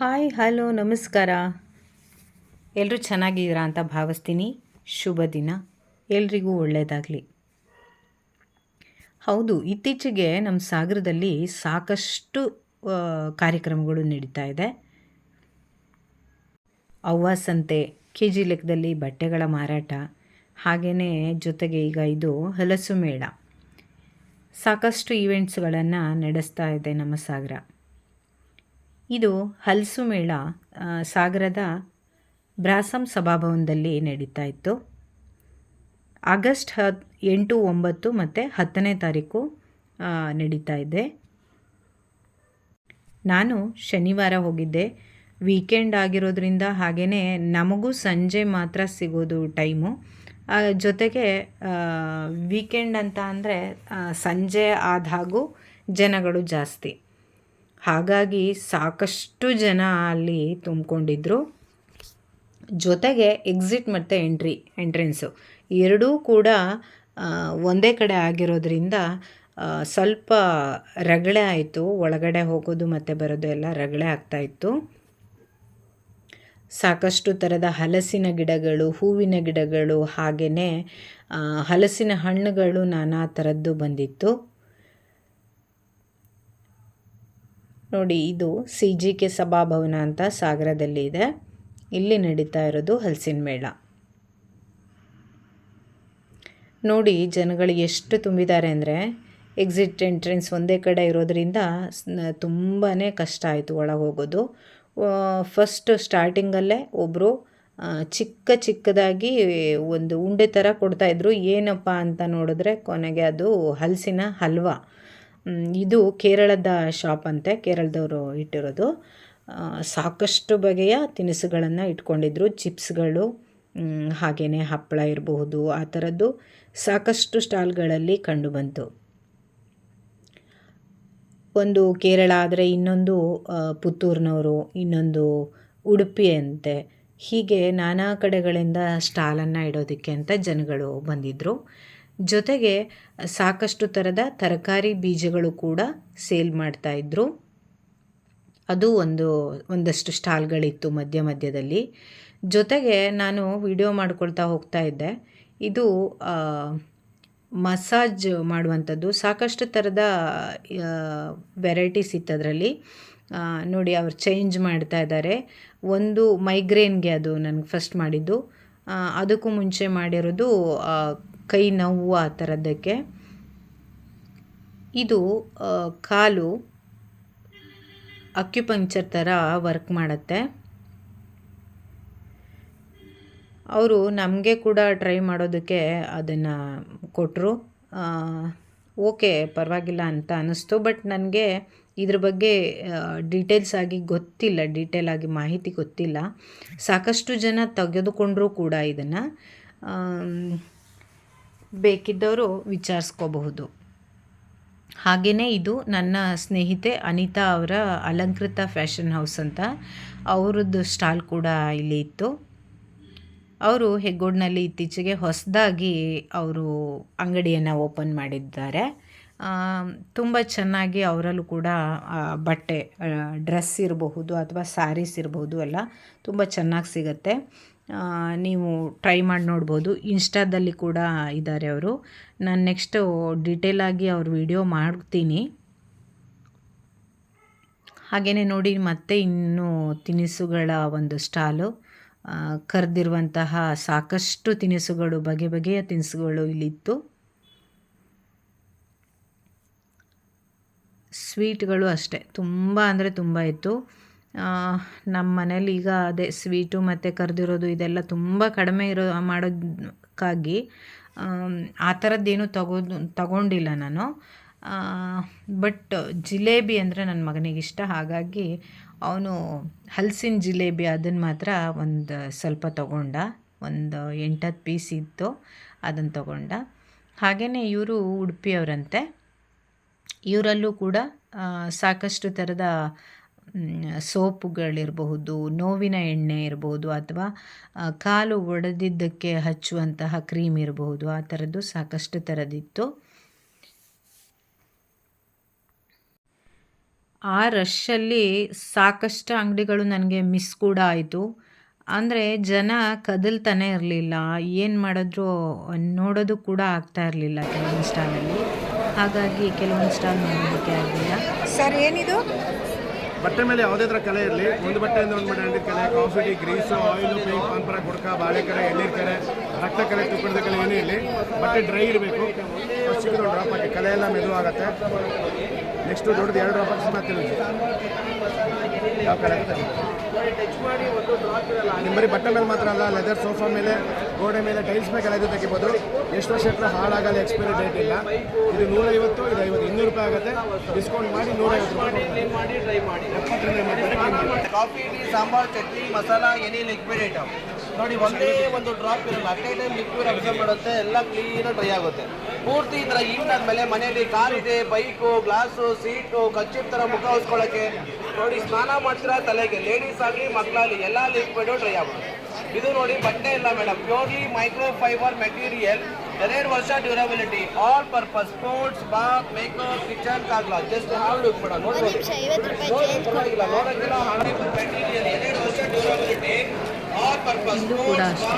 Hi hello ನಮಸ್ಕಾರ. ಎಲ್ಲರೂ ಚೆನ್ನಾಗಿದ್ದೀರಾ ಅಂತ ಭಾವಿಸ್ತೀನಿ. ಶುಭ ದಿನ. ಎಲ್ರಿಗೂ ಒಳ್ಳೆಯದಾಗಲಿ ಹೌದು ಇತ್ತೀಚೆಗೆ ನಮ್ಮ ಸಾಗರದಲ್ಲಿ ಸಾಕಷ್ಟು ಕಾರ್ಯಕ್ರಮಗಳು ನಡೀತಾ ಇದೆ. ಅವ್ವ ಸಂತೆ ಕೆ ಜಿ ಲೆಕ್ಕದಲ್ಲಿ ಬಟ್ಟೆಗಳ ಮಾರಾಟ ಹಾಗೆಯೇ ಜೊತೆಗೆ ಈಗ ಇದು ಹಲಸು ಮೇಳ. ಸಾಕಷ್ಟು ಈವೆಂಟ್ಸ್ಗಳನ್ನು ನಡೆಸ್ತಾ ಇದೆ ನಮ್ಮ ಸಾಗರ. ಇದು ಹಲಸು ಮೇಳ ಸಾಗರದ ಬ್ರಾಸಂ ಸಭಾಭವನದಲ್ಲಿ ನಡೀತಾ ಇತ್ತು. ಆಗಸ್ಟ್ ಹತ್ತು ಎಂಟು, ಒಂಬತ್ತು ಮತ್ತು ಹತ್ತನೇ ತಾರೀಕು ನಡೀತಾ ಇದೆ. ನಾನು ಶನಿವಾರ ಹೋಗಿದ್ದೆ. ವೀಕೆಂಡ್ ಆಗಿರೋದ್ರಿಂದ ಹಾಗೆಯೇ ನಮಗೂ ಸಂಜೆ ಮಾತ್ರ ಸಿಗೋದು ಟೈಮು. ಜೊತೆಗೆ ವೀಕೆಂಡ್ ಅಂತ ಅಂದರೆ ಸಂಜೆ ಆದಾಗೂ ಜನಗಳು ಜಾಸ್ತಿ. ಹಾಗಾಗಿ ಸಾಕಷ್ಟು ಜನ ಅಲ್ಲಿ ತುಂಬಿಕೊಂಡಿದ್ರು. ಜೊತೆಗೆ ಎಕ್ಸಿಟ್ ಮತ್ತು ಎಂಟ್ರಿ ಎಂಟ್ರೆನ್ಸು ಎರಡೂ ಕೂಡ ಒಂದೇ ಕಡೆ ಆಗಿರೋದ್ರಿಂದ ಸ್ವಲ್ಪ ರಗಳೆ ಆಯಿತು. ಒಳಗಡೆ ಹೋಗೋದು ಮತ್ತು ಬರೋದು ಎಲ್ಲ ರಗಳೆ ಆಗ್ತಾಯಿತ್ತು ಸಾಕಷ್ಟು ಥರದ ಹಲಸಿನ ಗಿಡಗಳು, ಹೂವಿನ ಗಿಡಗಳು ಹಾಗೆಯೇ ಹಲಸಿನ ಹಣ್ಣುಗಳು ನಾನಾ ಥರದ್ದು ಬಂದಿತ್ತು. ನೋಡಿ, ಇದು ಸಿ ಜಿ ಕೆ ಸಭಾಭವನ ಅಂತ ಸಾಗರದಲ್ಲಿ ಇದೆ. ಇಲ್ಲಿ ನಡೀತಾ ಇರೋದು ಹಲಸಿನ ಮೇಳ. ನೋಡಿ, ಜನಗಳು ಎಷ್ಟು ತುಂಬಿದ್ದಾರೆ ಅಂದರೆ ಎಕ್ಸಿಟ್ ಎಂಟ್ರೆನ್ಸ್ ಒಂದೇ ಕಡೆ ಇರೋದ್ರಿಂದ ತುಂಬಾ ಕಷ್ಟ ಆಯಿತು ಒಳಗೆ ಹೋಗೋದು ಫಸ್ಟ್ ಸ್ಟಾರ್ಟಿಂಗಲ್ಲೇ ಒಬ್ಬರು ಚಿಕ್ಕ ಚಿಕ್ಕದಾಗಿ ಒಂದು ಉಂಡೆ ಥರ ಕೊಡ್ತಾಯಿದ್ರು ಏನಪ್ಪ ಅಂತ ನೋಡಿದ್ರೆ ಕೊನೆಗೆ ಅದು ಹಲಸಿನ ಹಲ್ವಾ. ಇದು ಕೇರಳದ ಶಾಪ್ ಅಂತೆ, ಕೇರಳದವರು ಇಟ್ಟಿರೋದು. ಸಾಕಷ್ಟು ಬಗೆಯ ತಿನಿಸುಗಳನ್ನು ಇಟ್ಕೊಂಡಿದ್ರು, ಚಿಪ್ಸ್ಗಳು ಹಾಗೆಯೇ ಹಪ್ಪಳ ಇರಬಹುದು, ಆ ಥರದ್ದು ಸಾಕಷ್ಟು ಸ್ಟಾಲ್ಗಳಲ್ಲಿ ಕಂಡುಬಂತು ಒಂದು ಕೇರಳ ಆದರೆ ಇನ್ನೊಂದು ಪುತ್ತೂರಿನವರು, ಇನ್ನೊಂದು ಉಡುಪಿ ಅಂತೆ. ಹೀಗೆ ನಾನಾ ಕಡೆಗಳಿಂದ ಸ್ಟಾಲನ್ನು ಇಡೋದಕ್ಕೆ ಅಂತ ಜನಗಳು ಬಂದಿದ್ದರು ಜೊತೆಗೆ ಸಾಕಷ್ಟು ಥರದ ತರಕಾರಿ ಬೀಜಗಳು ಕೂಡ ಸೇಲ್ ಮಾಡ್ತಾಯಿದ್ರು ಅದು ಒಂದು, ಒಂದಷ್ಟು ಸ್ಟಾಲ್ಗಳಿತ್ತು ಮಧ್ಯ ಮಧ್ಯದಲ್ಲಿ. ಜೊತೆಗೆ ನಾನು ವಿಡಿಯೋ ಮಾಡ್ಕೊಳ್ತಾ ಹೋಗ್ತಾ ಇದ್ದೆ. ಇದು ಮಸಾಜ್ ಮಾಡುವಂಥದ್ದು. ಸಾಕಷ್ಟು ಥರದ ವೆರೈಟೀಸ್ ಇತ್ತು ಅದರಲ್ಲಿ ನೋಡಿ ಅವ್ರು ಚೇಂಜ್ ಮಾಡ್ತಾ ಇದ್ದಾರೆ. ಒಂದು ಮೈಗ್ರೇನ್ಗೆ ಅದು ನನಗೆ ಫಸ್ಟ್ ಮಾಡಿದ್ದು. ಅದಕ್ಕೂ ಮುಂಚೆ ಮಾಡಿರೋದು ಕೈ ನೋವು ಆ ಥರದ್ದಕ್ಕೆ. ಇದು ಕಾಲು ಅಕ್ಯುಪಂಕ್ಚರ್ ಥರ ವರ್ಕ್ ಮಾಡುತ್ತೆ. ಅವರು ನಮಗೆ ಕೂಡ ಟ್ರೈ ಮಾಡೋದಕ್ಕೆ ಅದನ್ನು ಕೊಟ್ಟರು ಓಕೆ, ಪರವಾಗಿಲ್ಲ ಅಂತ ಅನ್ನಿಸ್ತು. ಬಟ್ ನನಗೆ ಇದ್ರ ಬಗ್ಗೆ ಡೀಟೇಲ್ಸ್ ಆಗಿ ಗೊತ್ತಿಲ್ಲ. ಡೀಟೇಲ್ ಆಗಿ ಮಾಹಿತಿ ಗೊತ್ತಿಲ್ಲ. ಸಾಕಷ್ಟು ಜನ ತೆಗೆದುಕೊಂಡ್ರೂ ಕೂಡ ಇದನ್ನು. ಬೇಕಿದ್ದವರು ವಿಚಾರಿಸ್ಕೋಬಹುದು. ಹಾಗೆಯೇ ಇದು ನನ್ನ ಸ್ನೇಹಿತೆ ಅನಿತಾ ಅವರ ಅಲಂಕೃತ ಫ್ಯಾಷನ್ ಹೌಸ್ ಅಂತ. ಅವರದ್ದು ಸ್ಟಾಲ್ ಕೂಡ ಇಲ್ಲಿ ಇತ್ತು. ಅವರು ಹೆಗ್ಗೋಡ್ನಲ್ಲಿ ಇತ್ತೀಚೆಗೆ ಹೊಸದಾಗಿ ಅವರು ಅಂಗಡಿಯನ್ನು ಓಪನ್ ಮಾಡಿದ್ದಾರೆ. ತುಂಬ ಚೆನ್ನಾಗಿ ಅವರಲ್ಲೂ ಕೂಡ ಬಟ್ಟೆ ಡ್ರೆಸ್ ಇರಬಹುದು ಅಥವಾ ಸ್ಯಾರೀಸ್ ಇರಬಹುದು ಎಲ್ಲ ತುಂಬ ಚೆನ್ನಾಗಿ ಸಿಗುತ್ತೆ. ನೀವು ಟ್ರೈ ಮಾಡಿ ನೋಡ್ಬೋದು. ಇನ್ಸ್ಟಾದಲ್ಲಿ ಕೂಡ ಇದ್ದಾರೆ ಅವರು. ನಾನು ನೆಕ್ಸ್ಟು ಡೀಟೇಲಾಗಿ ಅವ್ರ ವಿಡಿಯೋ ಮಾಡ್ತೀನಿ. ಹಾಗೆಯೇ ನೋಡಿ ಮತ್ತೆ ಇನ್ನೂ ತಿನಿಸುಗಳ ಒಂದು ಸ್ಟಾಲು ಕರೆದಿರುವಂತಹ ಸಾಕಷ್ಟು ತಿನಿಸುಗಳು, ಬಗೆ ಬಗೆಯ ತಿನಿಸುಗಳು ಇಲ್ಲಿತ್ತು. ಸ್ವೀಟ್ಗಳು ಅಷ್ಟೇ. ತುಂಬ ಅಂದರೆ ತುಂಬ ಇತ್ತು. ನಮ್ಮ ಮನೇಲಿ ಈಗ ಅದೇ ಸ್ವೀಟು ಮತ್ತು ಕರೆದಿರೋದು ಇದೆಲ್ಲ ತುಂಬ ಕಡಿಮೆ ಇರೋ ಮಾಡೋದಕ್ಕಾಗಿ ಆ ಥರದ್ದೇನು ತಗೋದು ತಗೊಂಡಿಲ್ಲ ನಾನು. ಬಟ್ ಜಿಲೇಬಿ ಅಂದರೆ ನನ್ನ ಮಗನಿಗೆ ಇಷ್ಟ. ಹಾಗಾಗಿ ಅವನು ಹಲಸಿನ ಜಿಲೇಬಿ ಅದನ್ನು ಮಾತ್ರ ಒಂದು ಸ್ವಲ್ಪ ತಗೊಂಡ. ಒಂದು ಎಂಟತ್ತು ಪೀಸ್ ಇತ್ತು ಅದನ್ನು ತಗೊಂಡ. ಹಾಗೆಯೇ ಇವರು ಉಡುಪಿಯವರಂತೆ. ಇವರಲ್ಲೂ ಕೂಡ ಸಾಕಷ್ಟು ಥರದ ಸೋಪುಗಳಿರಬಹುದು, ನೋವಿನ ಎಣ್ಣೆ ಇರಬಹುದು ಅಥವಾ ಕಾಲು ಒಡೆದಿದ್ದಕ್ಕೆ ಹಚ್ಚುವಂತಹ ಕ್ರೀಮ್ ಇರಬಹುದು. ಆ ಥರದ್ದು ಸಾಕಷ್ಟು ಥರದಿತ್ತು ಆ ರಶ್ಶಲ್ಲಿ ಸಾಕಷ್ಟು ಅಂಗಡಿಗಳು ನನಗೆ ಮಿಸ್ ಕೂಡ ಆಯಿತು. ಅಂದರೆ ಜನ ಕದಲ್ತಾನೆ ಇರಲಿಲ್ಲ. ಏನು ಮಾಡಿದ್ರು ನೋಡೋದು ಕೂಡ ಆಗ್ತಾ ಇರಲಿಲ್ಲ ಕೆಲವೊಂದು ಸ್ಟಾಲಲ್ಲಿ ಹಾಗಾಗಿ ಕೆಲವೊಂದು ಸ್ಟಾಲ್ ನೋಡೋದಕ್ಕೆ ಆಗಲಿಲ್ಲ. ಸರ್, ಏನಿದು? ಬಟ್ಟೆ ಮೇಲೆ ಯಾವುದೇ ಥರ ಕಲೆ ಇರಲಿ, ಒಂದು ಬಟ್ಟೆಯಿಂದ ಒಂದು ಬಟ್ಟೆ ಹಂಡಿದ ಕಲೆ ಕಾಫಿ ಗ್ರೀಸು ಆಯಿಲು ಪೇಂಟ್ ಪಾನ್ಪರ ಗುಡ್ಕ ಬಾಳೆಕರೆ ಎಣ್ಣೀರು ಕರೆ, ರಕ್ತ ಕಲೆ ತುಪ್ಪದ ಕಲೆ ಏನೇ ಇರಲಿ, ಬಟ್ಟೆ ಡ್ರೈ ಇರಬೇಕು. ಚಿಕ್ಕದು ಡ್ರಾಪ್ ಆಗಿ ಕಲೆ ಎಲ್ಲ ಮೆದು ಆಗುತ್ತೆ ನೆಕ್ಸ್ಟು ದೊಡ್ಡದು ಎರಡು ಆಫರ್ಸ್ ಮಾಡ್ತೀವಿ ಯಾವ ನಿಮ್ಮ ಬರೀ ಬಟ್ಟೆ ಮೇಲೆ ಮಾತ್ರ ಅಲ್ಲ ಲೆದರ್ ಸೋಫಾ ಮೇಲೆ, ಗೋಡೆ ಮೇಲೆ ಟೈಲ್ಸ್ ಮೇಲೆ ಎಲ್ಲ ತೆಗಿಬೋದು. ಎಷ್ಟು ವರ್ಷ ಹತ್ರ ಹಾಳಾಗಲ್ಲ ಎಕ್ಸ್ಪೈರಿ ಡೇಟ್ ಇಲ್ಲ. ಇದು ನೂರೈವತ್ತು, ಇದು ಐವತ್ತು, ಇನ್ನೂರು ರೂಪಾಯಿ ಆಗುತ್ತೆ. ಡಿಸ್ಕೌಂಟ್ ಮಾಡಿ ನೂರೈವತ್ತು ರೂಪಾಯಿ coffee, tea, sambar, chutney, masala, any liquid item ನೋಡಿ ಒಂದೇ ಒಂದು ಡ್ರಾಪ್ ಇರಲ್ಲ. ಅಟ್ ಟೈಮ್ ಲಿಕ್ವಿಡ್ ಅಬ್ಸರ್ವ್ ಮಾಡುತ್ತೆ ಎಲ್ಲ ಕ್ಲೀನಾಗಿ ಡ್ರೈ ಆಗುತ್ತೆ. ಪೂರ್ತಿ ಈ ಥರ ಆದ್ಮೇಲೆ ಮನೆಯಲ್ಲಿ ಕಾರ್ ಇದೆ ಬೈಕು ಗ್ಲಾಸು ಸೀಟು ಕಚ್ಚಿದ ಥರ ಮುಖ ಹೊಸ್ಕೊಳ್ಳೋಕ್ಕೆ ನೋಡಿ ಸ್ನಾನ ಮಾಡ್ತೀರಾ ತಲೆಗೆ? ಲೇಡೀಸ್ ಆಗಲಿ ಮಕ್ಕಳಾಗಲಿ ಎಲ್ಲ ಲಿಕ್ವಿಡು ಡ್ರೈ ಆಗುತ್ತೆ. ಇದು ನೋಡಿ ಬಟ್ಟೆ ಇಲ್ಲ madam purely micro fiber material ಎರಡು ವರ್ಷ durability all purpose sports bath makeup kitchen ಕಾಗ್ಲ just hall look madam ನೋಡ್ಬೋದು ನೋಡಿ, ಪರವಾಗಿಲ್ಲ ನೋಡೋಕ್ಕೆಲ್ಲ ಹಳೆ ಮೆಟೀರಿಯಲ್ ಎರಡು ವರ್ಷ ಡ್ಯೂರಬಿಲಿಟಿ ಇಲ್ಲೂ ಕೂಡ ಅಷ್ಟೇ.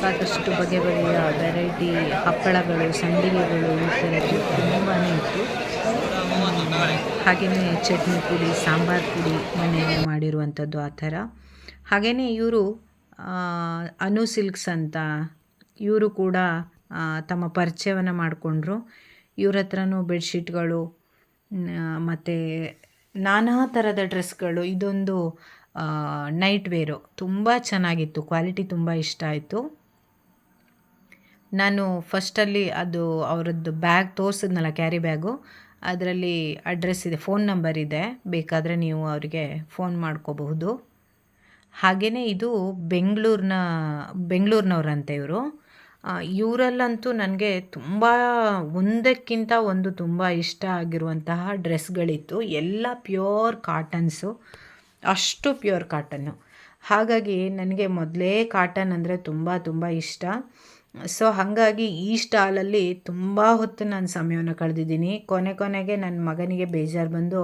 ಸಾಕಷ್ಟು ಬಗೆ ಬಗೆಯ ವೆರೈಟಿ ಹಪ್ಪಳಗಳು ಸಂಡಿಗೆಗಳು ಈ ಥರದ್ದು ತುಂಬಾ ಇತ್ತು. ಹಾಗೆಯೇ ಚಟ್ನಿ ಪುಡಿ, ಸಾಂಬಾರು ಪುಡಿ ಮನೆಯಲ್ಲೇ ಮಾಡಿರುವಂಥದ್ದು ಆ ಥರ. ಹಾಗೆಯೇ ಇವರು ಅನು ಸಿಲ್ಕ್ಸ್ ಅಂತ ಇವರು ಕೂಡ ತಮ್ಮ ಪರಿಚಯವನ್ನು ಮಾಡಿಕೊಂಡ್ರು. ಇವ್ರ ಹತ್ರನೂ ಬೆಡ್ಶೀಟ್ಗಳು ಮತ್ತು ನಾನಾ ಥರದ ಡ್ರೆಸ್ಗಳು ಇದೊಂದು ನೈಟ್ ವೇರು ತುಂಬ ಚೆನ್ನಾಗಿತ್ತು. ಕ್ವಾಲಿಟಿ ತುಂಬ ಇಷ್ಟ ಆಯಿತು. ನಾನು ಫಸ್ಟಲ್ಲಿ ಅದು ಅವರದ್ದು ಬ್ಯಾಗ್ ತೋರಿಸಿದ್ನಲ್ಲ ಕ್ಯಾರಿ ಬ್ಯಾಗು ಅದರಲ್ಲಿ ಅಡ್ರೆಸ್ ಇದೆ ಫೋನ್ ನಂಬರ್ ಇದೆ. ಬೇಕಾದರೆ ನೀವು ಅವರಿಗೆ ಫೋನ್ ಮಾಡ್ಕೋಬಹುದು. ಹಾಗೆಯೇ ಇದು ಬೆಂಗಳೂರಿನ, ಬೆಂಗಳೂರಿನವ್ರಂತೆ ಇವರು. ಇವರಲ್ಲಂತೂ ನನಗೆ ತುಂಬ ಒಂದಕ್ಕಿಂತ ಒಂದು ತುಂಬ ಇಷ್ಟ ಆಗಿರುವಂತಹ ಡ್ರೆಸ್ಗಳಿತ್ತು ಎಲ್ಲ ಪ್ಯೂರ್ ಕಾಟನ್ಸು ಅಷ್ಟು ಪ್ಯೂರ್ ಕಾಟನ್ನು. ಹಾಗಾಗಿ ನನಗೆ ಮೊದಲೇ ಕಾಟನ್ ಅಂದರೆ ತುಂಬ ತುಂಬ ಇಷ್ಟ. ಸೊ ಹಾಗಾಗಿ ಈ ಸ್ಟಾಲಲ್ಲಿ ತುಂಬ ಹೊತ್ತು ನಾನು ಸಮಯವನ್ನು ಕಳೆದಿದ್ದೀನಿ. ಕೊನೆ ಕೊನೆಗೆ ನನ್ನ ಮಗನಿಗೆ ಬೇಜಾರು ಬಂದು,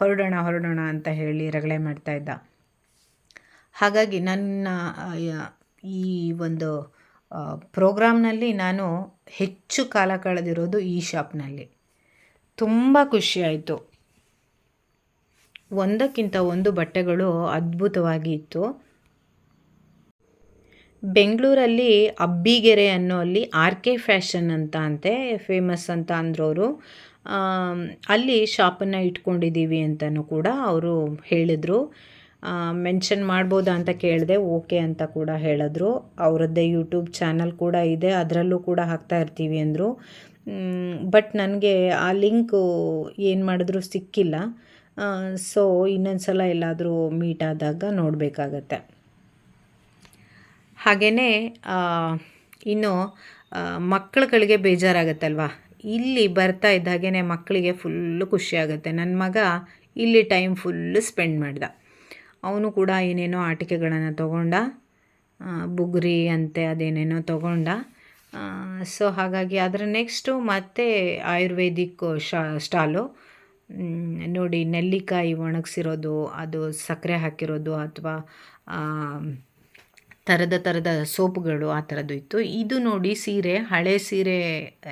ಹೊರಡೋಣ ಹೊರಡೋಣ ಅಂತ ಹೇಳಿ ರಗಳೆ ಮಾಡ್ತಾ ಇದ್ದ. ಹಾಗಾಗಿ ನನ್ನ ಈ ಒಂದು ಪ್ರೋಗ್ರಾಮ್ನಲ್ಲಿ ನಾನು ಹೆಚ್ಚು ಕಾಲ ಕಳೆದಿರೋದು ಈ ಶಾಪ್ನಲ್ಲಿ. ತುಂಬ ಖುಷಿಯಾಯಿತು ಒಂದಕ್ಕಿಂತ ಒಂದು ಬಟ್ಟೆಗಳು ಅದ್ಭುತವಾಗಿ ಇತ್ತು. ಬೆಂಗಳೂರಲ್ಲಿ ಅಬ್ಬಿಗೆರೆ ಅನ್ನೋ ಅಲ್ಲಿ ಆರ್ ಕೆ ಫ್ಯಾಷನ್ ಅಂತ ಅಂತೆ, ಫೇಮಸ್ ಅಂತ ಅಂದ್ರವರು. ಅಲ್ಲಿ ಶಾಪನ್ನು ಇಟ್ಕೊಂಡಿದ್ದೀವಿ ಅಂತಲೂ ಕೂಡ ಅವರು ಹೇಳಿದರು. ಮೆನ್ಷನ್ ಮಾಡ್ಬೋದಾ ಅಂತ ಕೇಳಿದೆ, ಓಕೆ ಅಂತ ಕೂಡ ಹೇಳಿದ್ರು. ಅವರದ್ದೇ ಯೂಟ್ಯೂಬ್ ಚಾನಲ್ ಕೂಡ ಇದೆ, ಅದರಲ್ಲೂ ಕೂಡ ಹಾಕ್ತಾ ಇರ್ತೀವಿ ಅಂದರು. ಬಟ್ ನನಗೆ ಆ ಲಿಂಕು ಏನು ಮಾಡಿದ್ರು ಸಿಕ್ಕಿಲ್ಲ. ಸೊ ಇನ್ನೊಂದು ಸಲ ಎಲ್ಲಾದರೂ ಮೀಟ್ ಆದಾಗ ನೋಡಬೇಕಾಗತ್ತೆ. ಹಾಗೆಯೇ ಇನ್ನು ಮಕ್ಕಳುಗಳಿಗೆ ಬೇಜಾರಾಗತ್ತಲ್ವಾ? ಇಲ್ಲಿ ಬರ್ತಾ ಇದ್ದ ಹಾಗೇ ಮಕ್ಕಳಿಗೆ ಫುಲ್ಲು ಖುಷಿಯಾಗುತ್ತೆ. ನನ್ನ ಮಗ ಇಲ್ಲಿ ಟೈಮ್ ಫುಲ್ಲು ಸ್ಪೆಂಡ್ ಮಾಡ್ದ. ಅವನು ಕೂಡ ಏನೇನೋ ಆಟಿಕೆಗಳನ್ನು ತೊಗೊಂಡ ಬುಗುರಿ ಅಂತೆ ಅದೇನೇನೋ ತೊಗೊಂಡ. ಸೊ ಹಾಗಾಗಿ ಅದರ ನೆಕ್ಸ್ಟು ಮತ್ತೆ ಆಯುರ್ವೇದಿಕ್, ಶಾ, ಸ್ಟಾಲು. ನೋಡಿ ನೆಲ್ಲಿಕಾಯಿ ಒಣಗಿಸಿರೋದು, ಅದು ಸಕ್ಕರೆ ಹಾಕಿರೋದು ಅಥವಾ ಥರದ ಥರದ ಸೋಪುಗಳು ಆ ಥರದ್ದು ಇತ್ತು. ಇದು ನೋಡಿ ಸೀರೆ, ಹಳೆ ಸೀರೆ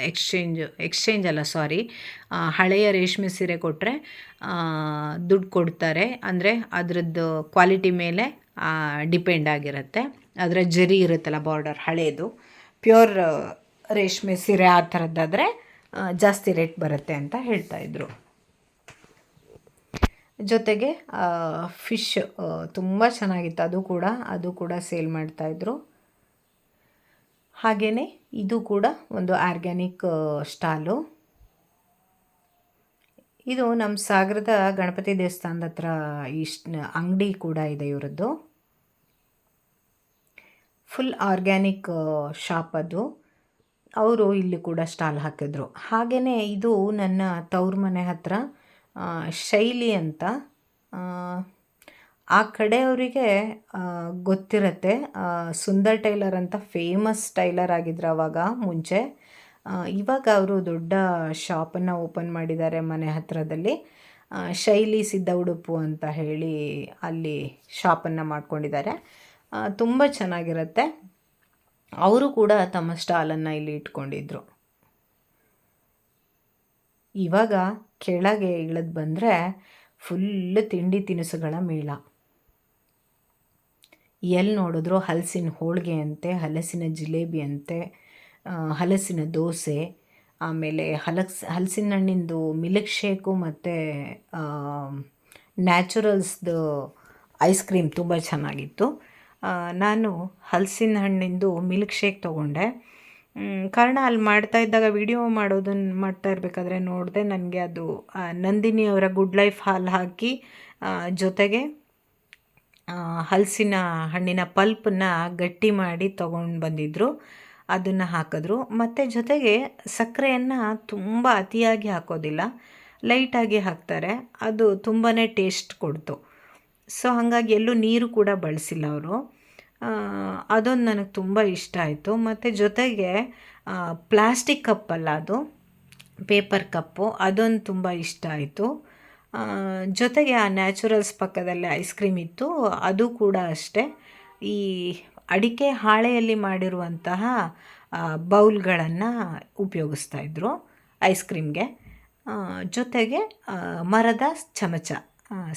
ಎಕ್ಸ್ಚೇಂಜ್ ಎಕ್ಸ್ಚೇಂಜ್ ಅಲ್ಲ, ಸಾರಿ ಹಳೆಯ ರೇಷ್ಮೆ ಸೀರೆ ಕೊಟ್ಟರೆ ದುಡ್ಡು ಕೊಡ್ತಾರೆ. ಅಂದರೆ ಅದರದ್ದು ಕ್ವಾಲಿಟಿ ಮೇಲೆ ಡಿಪೆಂಡ್ ಆಗಿರುತ್ತೆ. ಅದರ ಜರಿ ಇರುತ್ತಲ್ಲ ಬಾರ್ಡರ್ ಹಳೇದು, ಪ್ಯೂರ್ ರೇಷ್ಮೆ ಸೀರೆ ಆ ಥರದ್ದಾದರೆ ಜಾಸ್ತಿ ರೇಟ್ ಬರುತ್ತೆ ಅಂತ ಹೇಳ್ತಾಯಿದ್ರು ಜೊತೆಗೆ ಫಿಶ್ ತುಂಬ ಚೆನ್ನಾಗಿತ್ತು. ಅದು ಕೂಡ ಅದು ಕೂಡ ಸೇಲ್ ಮಾಡ್ತಾಯಿದ್ರು ಹಾಗೆಯೇ ಇದು ಕೂಡ ಒಂದು ಆರ್ಗ್ಯಾನಿಕ್ ಸ್ಟಾಲು ಇದು ನಮ್ಮ ಸಾಗರದ ಗಣಪತಿ ದೇವಸ್ಥಾನದ ಹತ್ರ ಇಷ್ಟ, ಅಂಗಡಿ ಕೂಡ ಇದೆ ಇವರದ್ದು. ಫುಲ್ ಆರ್ಗ್ಯಾನಿಕ್ ಶಾಪ್ ಅದು. ಅವರು ಇಲ್ಲಿ ಕೂಡ ಸ್ಟಾಲ್ ಹಾಕಿದ್ರು. ಹಾಗೆಯೇ ಇದು ನನ್ನ ತವ್ರ ಮನೆ ಹತ್ರ ಶೈಲಿ ಅಂತ ಆ, ಕಡೆಯವರಿಗೆ ಗೊತ್ತಿರತ್ತೆ. ಸುಂದರ್ ಟೈಲರ್ ಅಂತ ಫೇಮಸ್ ಟೈಲರ್ ಆಗಿದ್ರು ಅವಾಗ ಮುಂಚೆ. ಇವಾಗ ಅವರು ದೊಡ್ಡ ಶಾಪನ್ನು ಓಪನ್ ಮಾಡಿದ್ದಾರೆ ಮನೆ ಹತ್ತಿರದಲ್ಲಿ ಶೈಲಿ ಸಿದ್ಧ ಉಡುಪು ಅಂತ ಹೇಳಿ ಅಲ್ಲಿ ಶಾಪನ್ನು ಮಾಡ್ಕೊಂಡಿದ್ದಾರೆ. ತುಂಬ ಚೆನ್ನಾಗಿರುತ್ತೆ. ಅವರು ಕೂಡ ತಮ್ಮ ಸ್ಟಾಲನ್ನು ಇಲ್ಲಿ ಇಟ್ಕೊಂಡಿದ್ರು. ಇವಾಗ ಕೆಳಗೆ ಇಳಿದು ಬಂದರೆ ಫುಲ್ ತಿಂಡಿ ತಿನಿಸುಗಳ ಮೇಳ. ಎಲ್ಲಿ ನೋಡಿದ್ರು ಹಲಸಿನ ಹೋಳಿಗೆ ಅಂತೆ, ಹಲಸಿನ ಜಿಲೇಬಿ ಅಂತೆ ಹಲಸಿನ ದೋಸೆ, ಆಮೇಲೆ ಹಲಸ್ ಹಲಸಿನ ಹಣ್ಣಿಂದು ಮಿಲ್ಕ್ ಶೇಕು ಮತ್ತು ನ್ಯಾಚುರಲ್ಸ್ದು ಐಸ್ ಕ್ರೀಮ್ ತುಂಬ ಚೆನ್ನಾಗಿತ್ತು. ನಾನು ಹಲಸಿನ ಹಣ್ಣಿಂದು ಮಿಲ್ಕ್ ಶೇಕ್ ತೊಗೊಂಡೆ. ಕಾರಣ ಅಲ್ಲಿ ಮಾಡ್ತಾ ಇದ್ದಾಗ ವಿಡಿಯೋ ಮಾಡೋದನ್ನು ಮಾಡ್ತಾ ಇರಬೇಕಾದ್ರೆ ನೋಡಿದೆ ನನಗೆ ಅದು ನಂದಿನಿ ಅವರ ಗುಡ್ ಲೈಫ್ ಹಾಲು ಹಾಕಿ ಜೊತೆಗೆ ಹಲಸಿನ ಹಣ್ಣಿನ ಪಲ್ಪನ್ನ ಗಟ್ಟಿ ಮಾಡಿ ತೊಗೊಂಡು ಬಂದಿದ್ದರು ಅದನ್ನು ಹಾಕಿದ್ರು. ಮತ್ತು ಜೊತೆಗೆ ಸಕ್ಕರೆಯನ್ನು ತುಂಬ ಅತಿಯಾಗಿ ಹಾಕೋದಿಲ್ಲ. ಲೈಟಾಗಿ ಹಾಕ್ತಾರೆ. ಅದು ತುಂಬಾ ಟೇಸ್ಟ್ ಕೊಡ್ತು. ಸೊ ಹಾಗಾಗಿ ಎಲ್ಲೂ ನೀರು ಕೂಡ ಬಳಸಿಲ್ಲ ಅವರು. ಅದೊಂದು ನನಗೆ ತುಂಬ ಇಷ್ಟ ಆಯಿತು. ಮತ್ತು ಜೊತೆಗೆ ಪ್ಲಾಸ್ಟಿಕ್ ಕಪ್ಪಲ್ಲ ಅದು, ಪೇಪರ್ ಕಪ್ಪು, ಅದೊಂದು ತುಂಬ ಇಷ್ಟ ಆಯಿತು. ಜೊತೆಗೆ ಆ ನ್ಯಾಚುರಲ್ಸ್ ಪಕ್ಕದಲ್ಲಿ ಐಸ್ ಕ್ರೀಮ್ ಇತ್ತು, ಅದು ಕೂಡ ಅಷ್ಟೇ. ಈ ಅಡಿಕೆ ಹಾಳೆಯಲ್ಲಿ ಮಾಡಿರುವಂತಹ ಬೌಲ್ಗಳನ್ನು ಉಪಯೋಗಿಸ್ತಾ ಇದ್ದರು ಐಸ್ ಕ್ರೀಮ್ಗೆ. ಜೊತೆಗೆ ಮರದ ಚಮಚ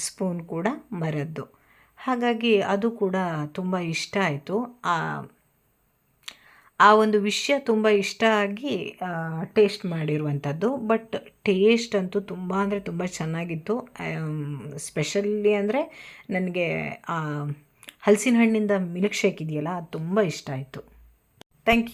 ಸ್ಪೂನ್ ಕೂಡ ಮರದ್ದು. ಹಾಗಾಗಿ ಅದು ಕೂಡ ತುಂಬ ಇಷ್ಟ ಆಯಿತು. ಆ ಒಂದು ವಿಷಯ ತುಂಬ ಇಷ್ಟ ಆಗಿ ಟೇಸ್ಟ್ ಮಾಡಿರುವಂಥದ್ದು. ಬಟ್ ಟೇಸ್ಟ್ ಅಂತೂ ತುಂಬ ಅಂದರೆ ತುಂಬ ಚೆನ್ನಾಗಿತ್ತು. ಸ್ಪೆಷಲಿ ಅಂದರೆ ನನಗೆ ಹಲಸಿನ ಹಣ್ಣಿಂದ ಮಿಲ್ಕ್ ಶೇಕ್ ಇದೆಯಲ್ಲ, ಅದು ತುಂಬ ಇಷ್ಟ ಆಯಿತು. Thank you.